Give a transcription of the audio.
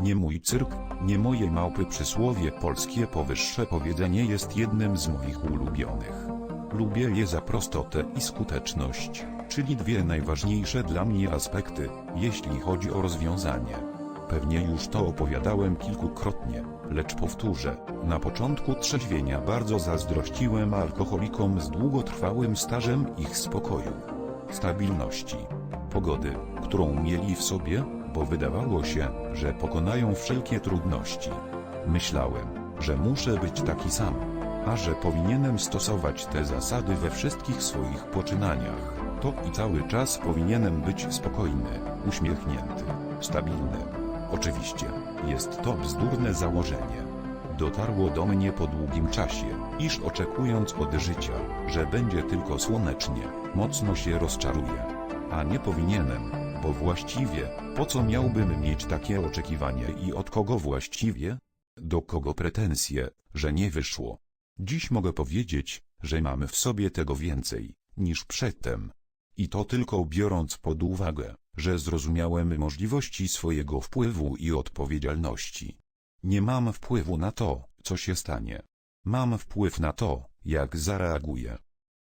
Nie mój cyrk, nie moje małpy przysłowie polskie powyższe powiedzenie jest jednym z moich ulubionych. Lubię je za prostotę i skuteczność, czyli dwie najważniejsze dla mnie aspekty, jeśli chodzi o rozwiązanie. Pewnie już to opowiadałem kilkukrotnie, lecz powtórzę, na początku trzeźwienia bardzo zazdrościłem alkoholikom z długotrwałym stażem ich spokoju, stabilności, pogody, którą mieli w sobie, bo wydawało się, że pokonają wszelkie trudności. Myślałem, że muszę być taki sam, a że powinienem stosować te zasady we wszystkich swoich poczynaniach, to i cały czas powinienem być spokojny, uśmiechnięty, stabilny. Oczywiście, jest to bzdurne założenie. Dotarło do mnie po długim czasie, iż oczekując od życia, że będzie tylko słonecznie, mocno się rozczaruję. A nie powinienem, bo właściwie, po co miałbym mieć takie oczekiwanie i od kogo właściwie? Do kogo pretensje, że nie wyszło? Dziś mogę powiedzieć, że mamy w sobie tego więcej, niż przedtem. I to tylko biorąc pod uwagę, że zrozumiałem możliwości swojego wpływu i odpowiedzialności. Nie mam wpływu na to, co się stanie. Mam wpływ na to, jak zareaguję.